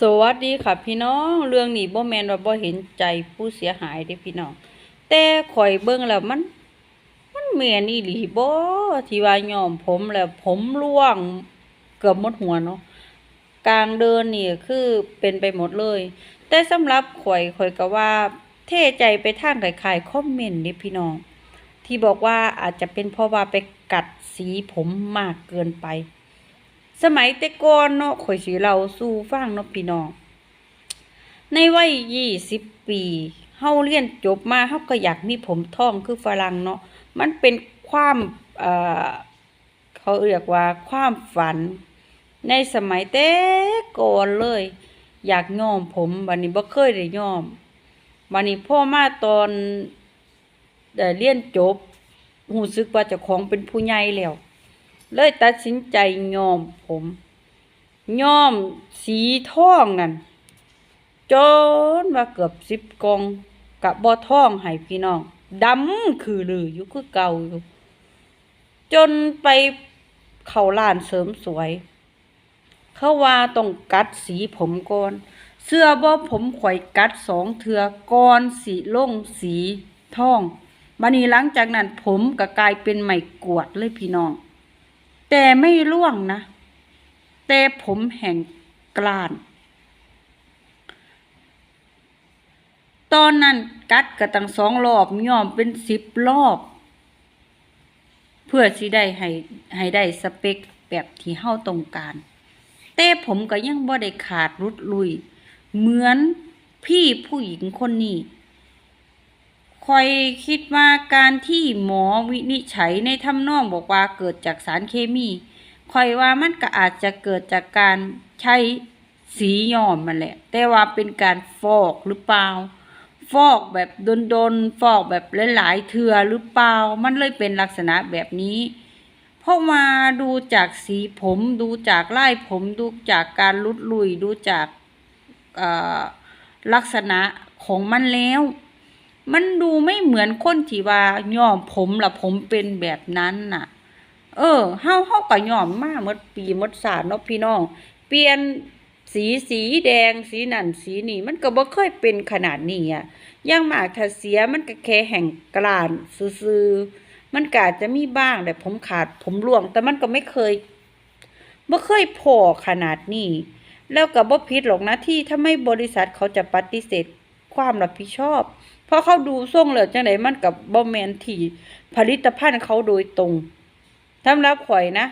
สวัสดีค่ะพี่น้องเรื่องนี้บ่แมนว่าบ่เห็นใจผู้เสียหายเด้พี่น้องแต่ข่อยเบิ่งแล้วมัน มันแม่นอีหลีบ่ที่ว่าย้อมผมแล้วผมร่วงเกือบหมดหัวเนาะกลางเดินนี่คือเป็นไปหมดเลย แต่สำหรับข่อยข่อยก็ว่า เทใจไปทางคล้ายๆคอมเมนต์เด้พี่น้อง ที่บอกว่าอาจจะเป็นเพราะว่าไปกัดสีผมมากเกินไป สมัยแต่ก่อนเนาะข่อยสิเล่าสู่ฟังเนาะพี่น้อง ในวัยยี่สิบปีเฮาเรียนจบมาเฮาก็อยากมีผมทองคือฝรั่งเนาะมันเป็นความเอ่อเขาเรียกว่าความฝัน ในสมัยแต่ก่อนเลย อยากย้อมผมบัดนี้บ่เคยได้ย้อมบัดนี้พ่อมาตอนได้เรียนจบรู้สึกว่าเจ้าของเป็นผู้ใหญ่แล้ว เลยตัดสินใจยอมผมยอมสีทองนั่นจนว่าเกือบสิบกองกับบ่ทองให้พี่น้องดำคือลืออยู่คือเก่าอยู่ จนไปเข้าร้านเสริมสวย เขาว่าต้องกัดสีผมก่อน เสื้อบ่ผมข่อยกัดสองเทือก่อนสีล่งสีทองบัดนี้หลังจากนั้นผมก็กลายเป็นไหม่กวดเลยพี่น้อง แต่ไม่ร่วงนะ แต่ผมแห่งกลาน ตอนนั้นกัดกระตังสองรอบย่อมเป็นสิบรอบ เพื่อสิได้ให้ให้ได้สเปคแบบที่เฮาต้องการ แต่ผมก็ยังบ่ได้ขาดรุดลุย เหมือนพี่ผู้หญิงคนนี้ คอยคิดว่าการที่หมอวินิจฉัยในทำนองบอกว่าเกิดจากสารเคมีคอยว่ามันก็อาจจะเกิดจากการใช้สีย้อมมันแหละ แต่ว่าเป็นการฟอกหรือเปล่า ฟอกแบบโดนๆฟอกแบบหลายๆเทือหรือเปล่า มันเลยเป็นลักษณะแบบนี้เพราะมาดูจากสีผมดูจากลายผมดูจากการลุดลุยดูจากลักษณะของมันแล้ว มันดูไม่เหมือนคนที่ว่าย้อมผมละผมเป็นแบบนั้นน่ะ เออเฮาเฮาก็ย้อมมาหมดปีมดศาสตร์เนาะพี่น้อง เปลี่ยนสีสีแดงสีนั่นสีนี่ มันก็บ่เคยเป็นขนาดนี้อะย่างมากถ้าเสียมันก็แค่แห่งกลานซื่อๆมันก็อาจจะมีบ้างแต่ผมขาดผมร่วง แต่มันก็ไม่เคยบ่เคยพอขนาดนี้ แล้วก็บ่ผิดหรอกนะที่ถ้าไม่บริษัทเขาจะปฏิเสธความรับผิดชอบ ราะเขาดูส่งแล้วจังไดมันกับบ่แมนที่ผลิตภัณฑ์เขาโดยตรงสำหรับข่อยนะ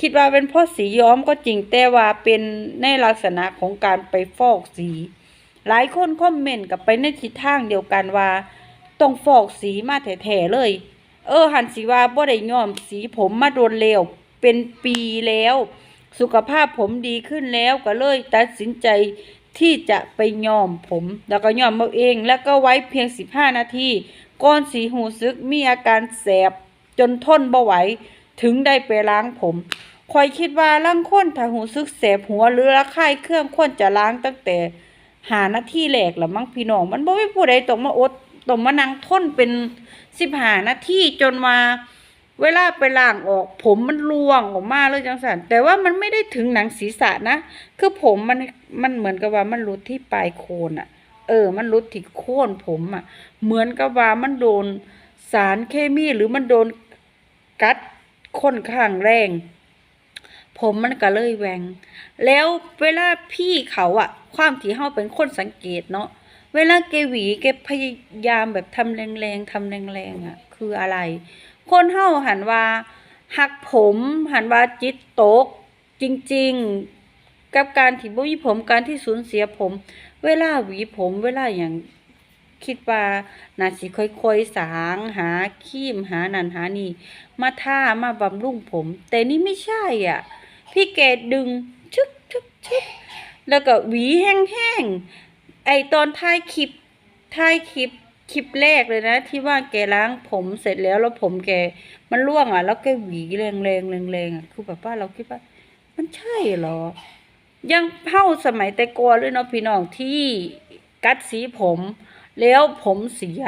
คิดว่าเป็นเพราะสีย้อมก็จริงแต่ว่าเป็นในลักษณะของการไปฟอกสี หลายคนคอมเมนต์กับไปในทิศทางเดียวกันว่าต้องฟอกสีมาแท้ๆเลย เออ หันสิว่าบ่ได้ย้อมสีผมมาโดนแล้วเป็นปีแล้ว สุขภาพผมดีขึ้นแล้วก็เลยตัดสินใจ ที่จะไปย้อมผม แล้วก็ย้อมเอาเอง แล้วก็ไว้เพียง 15 นาทีก่อนสีหูซึกมีอาการแสบจนทนบ่ไหวถึงได้ไปล้างผมคอยคิดว่าล่างคนถ้าหูซึกแสบหัวหรือระคายเครื่องควรจะล้างตั้งแต่หานาทีแรกละมั้งพี่น้อง มันบ่มีผู้ใดต้องมาอดต้องมานั่งทนเป็นสิบหานาทีจนมา เวลาไปล้างออก ผมมันร่วงออกมาเลยจังสันแต่ว่ามันไม่ได้ถึงหนังศีรษะนะ คือผมมันมันเหมือนกับว่ามันรุดที่ปลายโคนอะเออ มันรุดที่โคนผมอะเหมือนกับว่ามันโดนสารเคมีหรือมันโดนกัดค่อนข้างแรง ผมมันก็เลยแหวง แล้วเวลาพี่เขาอะความที่เฮาเป็นคนสังเกตเนาะเวลาแกหวีแกพยายามแบบทำแรงๆทำแรงๆอะ คืออะไร คนเฮาหันว่าหักผมหันว่าจิตตก จริง ๆ กับการที่บ่มีผมการที่สูญเสียผม เวลาหวีผม เวลาอย่างคิดว่าน่าสิค่อยๆสางหาครีมหานันหานี่ มาท่ามาบำรุงผม แต่นี่ไม่ใช่อะ พี่แกดึงชึกชึกชึกแล้วก็หวีแห้งๆไอตอนท้ายคลิปท้ายคลิป คลิปแรกเลยนะ ที่ว่าแกล้างผมเสร็จแล้วแล้วผมแกมันร่วงอะ แล้วแกหวีแรงๆแรงๆอะคือแบบว่าเราคิดว่า มันใช่เหรอ ยังเท่าสมัยแต่ก่อนเลยเนาะพี่น้องที่กัดสีผม แล้วผมเสีย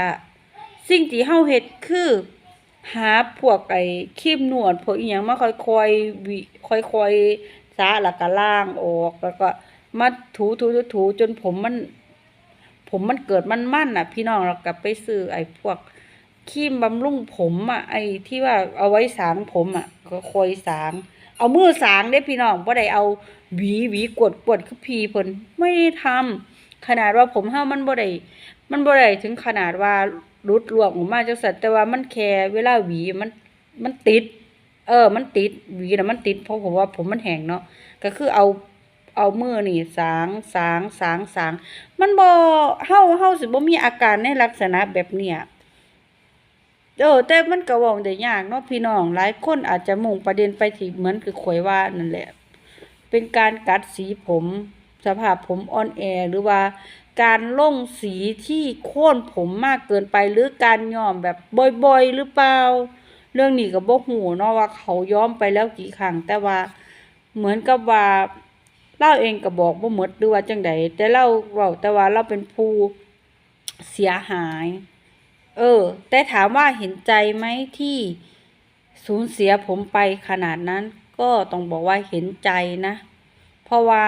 สิ่งที่เฮาเฮ็ดคือ หาพวกไอ้ครีมนวดพวกอีหยังมาค่อยๆวิค่อยๆสระแล้วก็ล้างออกแล้วก็มาถูถูถูถูจนผมมัน ผมมันเกิดมันมั่นอะ พี่น้องเรากลับไปซื้อไอ้พวกครีมบำรุงผมอะไอ้ที่ว่าเอาไว้สางผมอะ ก็คอยสาง เอามือสางได้พี่น้องบ่ได้เอาหวีหวีกดกดคือพีเพิ่นไม่ได้ทำขนาดว่าผมเฮามันบ่ได้มันบ่ได้ถึงขนาดว่ารุดรวงออกมาจังซั่นแต่ว่ามันแค่เวลาหวีมันมันติด เออ มันติดหวีนะมันติดเพราะผมว่าผมมันแห้งเนาะก็คือเอา เอามือนี่สางสางสางสางมันบ่เฮาเฮาสิบ่มีอาการในลักษณะแบบเนี้ยเออแต่มันก็เว้าได้ยากเนาะพี่น้องหลายคนอาจจะมุ่งประเด็นไปที่เหมือนคือข่อยว่านั่นแหละ เป็นการกัดสีผม สภาพผมอ่อนแอหรือว่าการล่งสีที่โค่นผมมากเกินไปหรือการย้อมแบบบ่อยๆหรือเปล่า เรื่องนี้ก็บ่ฮู้เนาะว่าเขาย้อมไปแล้วกี่ครั้งแต่ว่าเหมือนกับว่า เราเองก็บอกบ่หมดหรือว่าจังใดแต่เราเว้าแต่ว่าเราเป็นผู้เสียหาย เออ แต่ถามว่าเห็นใจไหมที่สูญเสียผมไปขนาดนั้น ก็ต้องบอกว่าเห็นใจนะ เพราะว่า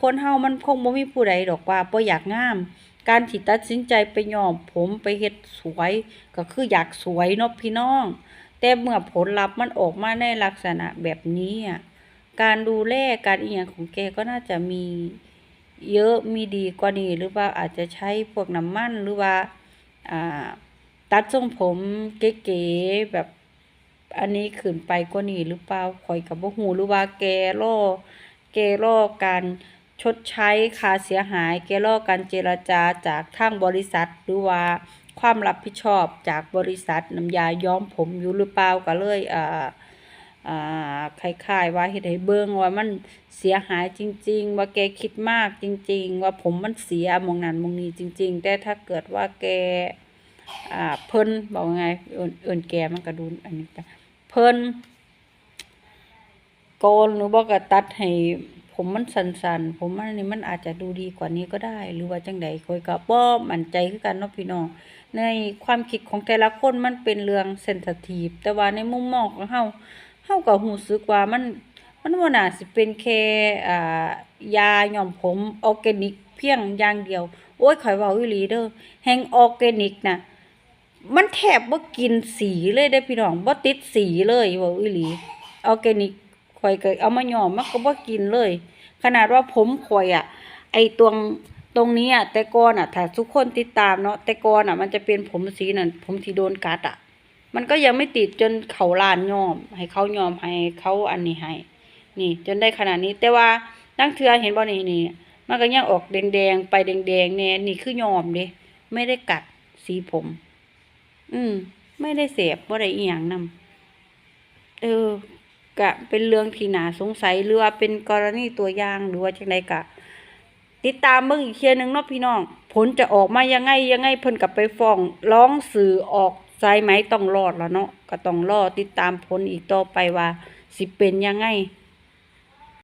คนเฮามันคงบ่มีผู้ใดดอกว่าบ่อยากงาม การที่ตัดสินใจไปยอมผมไปเฮ็ดสวย ก็คืออยากสวยเนาะพี่น้อง แต่เมื่อผลลัพธ์มันออกมาในลักษณะแบบนี้อะ การดูแลการอีหยังของแกก็น่าจะมีเยอะมีดีกว่านี้หรือว่าอาจจะใช้พวกน้ำมันหรือว่าอ่าตัดทรงผมเก๋ๆแบบอันนี้ขึ้นไปกว่านี้หรือเปล่าข่อยก็บ่ฮู้หรือว่าแกรอแกรอการชดใช้ค่าเสียหายแกรอการเจรจาจากทางบริษัท หรือว่าความรับผิดชอบจากบริษัทน้ำยาย้อมผมอยู่หรือเปล่าก็เลยอ่า อ่าคล้ายๆว่าเฮ็ดให้เบิ่งว่ามันเสียหายจริง ๆ ว่าแกคิดมากจริง ๆ ว่าผมมันเสียมองนั้นมองนี้จริง ๆ แต่ถ้าเกิดว่าแกอ่าเพิ่นบอกไงเอิ้นเอิ้นแกมันก็ดูอันนี้จ้ะเพิ่นโกนหรือบ่ก็ตัดให้ผมมันสั้นๆ ผมมันนี่มันอาจจะดูดีกว่านี้ก็ได้ หรือว่าจังใดข้อยก็บ่มั่นใจคือกันเนาะพี่น้อง ในความคิดของแต่ละคนมันเป็นเรื่องเซนซิทีฟแต่ว่าในมุมมองของเฮา เฮาก็รู้สึกว่ามัน มันบ่น่าสิเป็นแค่ อ่า ยาหย่อมผมออร์แกนิกเพียงอย่างเดียว โอ้ย ข้อยเว้าอีหลีเด้อ แฮงออร์แกนิกน่ะ มันแทบบ่กินสีเลยเด้อพี่น้อง บ่ติดสีเลยเว้าอีหลี ออร์แกนิกข่อยก็เอามาย้อมมันก็บ่กินเลย ขนาดว่าผมข่อยอะไอ้ตรงตรงนี้อะแต่ก่อนอะถ้าทุกคนติดตามเนาะแต่ก่อนอะมันจะเป็นผมสีนั่นผมที่โดนกัดอะ มันก็ยังไม่ติดจนเขาลานยอม ให้เขายอมให้เขาอันนี้ให้ นี่ จนได้ขนาดนี้ แต่ว่าตั้งเทือเห็นบ่นี่นี่มันก็ยังออกแดงๆไปแดงๆแน่นี่คือยอมเด้ไม่ได้กัดสีผม อืม ไม่ได้เสพบ่ได้อีหยังนำเออก็เป็นเรื่องที่น่าสงสัยหรือว่าเป็นกรณีตัวอย่างหรือว่าจังไดก็ติดตามเบิ่งอีกเทียหนึงเนาะพี่น้อง ผลจะออกมายังไงยังไงเพิ่นก็ไปฟ้องร้องสื่อออก สายไหมต้องรอดแล้วเนาะก็ต้องรอติดตามผลอีกต่อไปว่า สิเป็นยังไง